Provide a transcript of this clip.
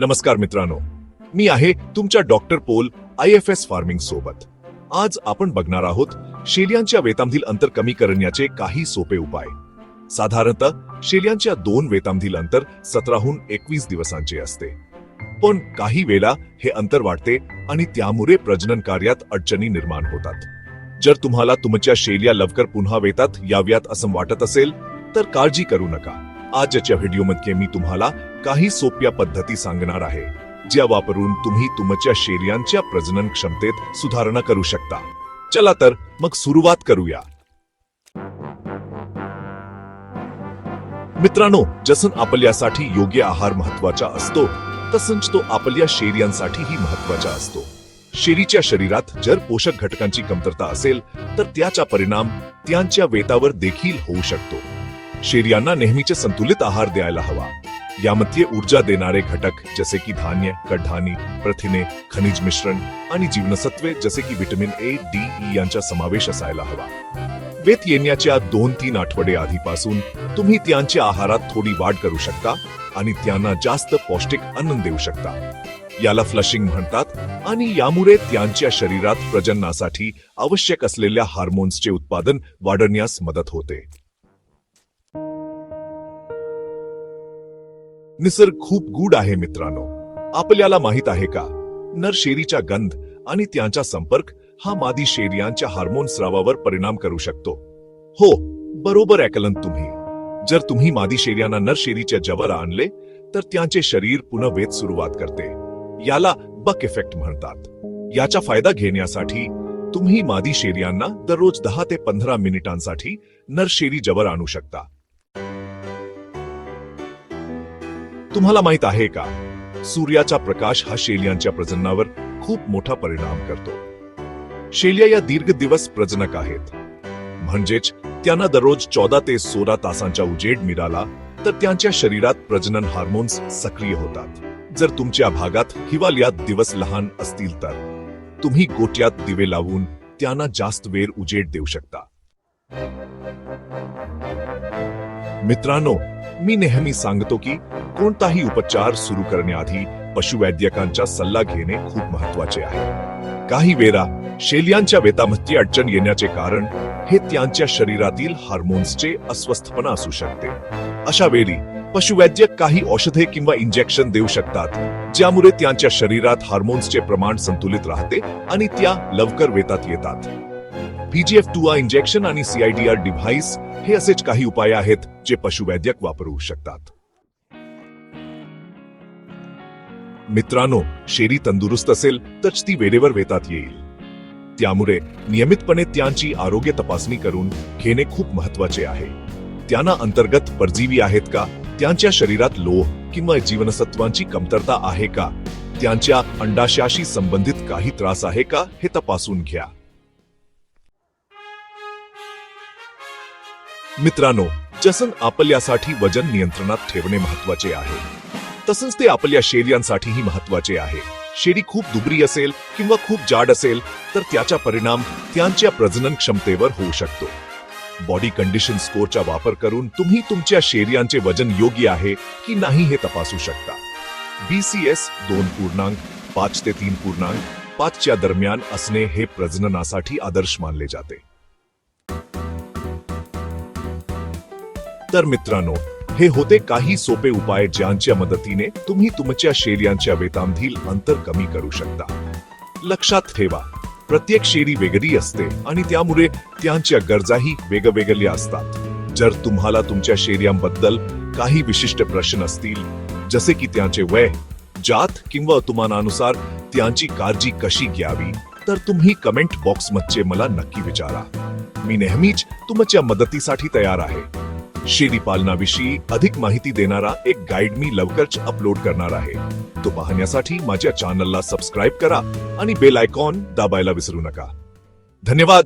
नमस्कार मित्रांनो. मी आहे तुमच्या doctor Pol I F S farming सोबत. आज आपण बघणार आहोत शेलियांच्या वेतामधील अंतर कमी करण्याचे काही सोपे उपाय. साधारणतः शेलियांच्या दोन वेतामधील अंतर सतराहून एकवीस दिवसांचे असते. पण काही वेळा हे अंतर वाढते आणि त्यामुळे प्रजनन कार्यात अडचणी निर्माण होतात. जर तुम्हाला तुमच्या शेलिया लवकर पुन्हा वेतात याव्यात असं वाटत असेल तर काळजी करू नका. आजच्या व्हिडिओमध्ये मी तुम्हाला काही सोप्या पद्धती सांगणार आहे ज्या वापरून तुम्ही तुमच्या शेलियांच्या प्रजनन क्षमतेत सुधारणा करू शकता. चला तर मग सुरुवात करूया. मित्रांनो जसं आपल्यासाठी योग्य आहार महत्त्वाचा असतो तसंच तो आपल्या शेरियांसाठीही महत्त्वाचा असतो. शेरीच्या शरीरात जर पोषक घटकांची कमतरता असेल तर त्याचा परिणाम त्यांच्या वेतावर देखील होऊ शकतो. शेरियांना नेहमीचे संतुलित आहार द्यायला हवा. यामध्ये ऊर्जा देणारे घटक जसे की धान्य कडधानी प्रथिने खनिज मिश्रण आणि जीवनसत्वे जसे की व्हिटॅमिन ए डी ई यांचा समावेश असायला हवा. वेत येण्याच्या दोन तीन आठवडे आधीपासून तुम्ही त्यांच्या आहारात थोडी वाढ करू शकता आणि त्यांना जास्त पौष्टिक अन्न देऊ शकता. याला फ्लशिंग म्हणतात आणि यामुळे त्यांच्या शरीरात प्रजननासाठी आवश्यक असलेल्या हार्मोन्सचे उत्पादन वाढवण्यास मदत होते. निसर्ग खूप गूढ आहे मित्रांनो. आपल्याला माहीत आहे का? नर शेरीचा गंध आणि त्यांचा संपर्क हा मादी शेरियांच्या हार्मोन स्रावावर परिणाम करू शकतो. हो बरोबर ऐकलं तुम्ही. जर तुम्ही मादी शेरियांना नर शेरीच्या जवळ आणले तर त्यांचे शरीर पुन्हा वेद सुरुवात करते. याला बक इफेक्ट म्हणतात. याचा फायदा घेण्यासाठी तुम्ही मादी शेरियांना दररोज दहा ते पंधरा मिनिटांसाठी नर शेरी जवळ आणू शकता. तुम्हाला माहीत आहे का? सूर्याचा प्रकाश हा शेलियांच्या प्रजननावर खूप मोठा परिणाम करतो. शेलिया या दीर्घ दिवस प्रजनक आहेत. म्हणजेच त्यांना दररोज चौदा ते सोळा तासांचा उजेड मिळाला तर त्यांच्या शरीरात प्रजनन हार्मोन्स सक्रिय होतात. जर तुमच्या भागात हिवालयात दिवस लहान असतील तर तुम्ही गोट्यात दिवे लावून त्यांना जास्त वेळ उजेड देऊ शकता. मित्रांनो मी नेहमी सांगतो की कोणताही उपचार सुरू करण्याआधी पशुवैद्यकांचा सल्ला घेणे खूप महत्त्वाचे आहे. काही वेळा शेलियांच्या वेतामध्ये अडचण येण्याचे कारण हे त्यांच्या शरीरातील हार्मोन्सचे अस्वस्थपणा असू शकते. अशा वेळी पशुवैद्यक काही औषधे किंवा इंजेक्शन देऊ शकतात ज्यामुळे त्यांच्या शरीरात हार्मोन्सचे प्रमाण संतुलित राहते आणि त्या लवकर वेतात येतात. पीजीएफ टू आ इंजेक्शन आणि सीआयडीआर डिव्हाइस हे असेच काही उपाय आहेत जे पशुवैद्यक वापरू शकतात. मित्रांनो शेरी तंदुरुस्त असेल तर ती वेळेवर वेतात येईल. त्यामुळे नियमितपणे त्यांची आरोग्य तपासणी करून घेणे खूप महत्त्वाचे आहे. त्यांना अंतर्गत परजीवी आहेत का? त्यांच्या शरीरात लोह किंवा जीवनसत्वांची कमतरता आहे का? त्यांच्या अंडाशयाशी संबंधित काही त्रास आहे का? हे तपासून घ्या. मित्रांनो जसन आपल्यासाठी वजन नियंत्रणात ठेवणे महत्त्वाचे आहे. तसंच ते आपल्या शेरियांसाठीही महत्त्वाचे आहे. शेळी खूप दुबरी असेल किंवा खूप जाड असेल तर त्याचा परिणाम त्यांच्या प्रजनन क्षमतेवर होऊ शकतो. बॉडी कंडिशन स्कोरचा वापर करून तुम्ही तुमच्या शेरियांचे वजन योग्य आहे की नाही हे तपासू शकता. बीसीएस दोन पूर्णांक पाच ते तीन पूर्णांक पाचच्या दरम्यान असणे हे प्रजननासाठी आदर्श मानले जाते. तर मित्रांनो हे होते काही सोपे उपाय ज्यांच्या मदतीने तुम्ही तुमच्या शेरियांच्या वेतांधील अंतर कमी करू शकता. लक्षात ठेवा प्रत्येक शेरी वेगळी असते आणि त्यामुळे त्यांच्या गरजाही वेगवेगळ्या असतात. जर तुम्हाला तुमच्या शेर्यांबद्दल काही विशिष्ट प्रश्न असतील जसे की त्यांचे वय जात किंवा तुमानानुसार त्यांची काळजी कशी घ्यावी तर तुम्ही कमेंट बॉक्समध्ये मला नक्की विचारा. मी नेहमीच तुमच्या मदतीसाठी तयार आहे. शेळी पालनाविषयी अधिक माहिती देणारा एक गाईड मी लवकरच अपलोड करणार आहे. तो पाहण्यासाठी माझ्या चॅनलला सबस्क्राईब करा आणि बेल आयकॉन दाबायला विसरू नका. धन्यवाद!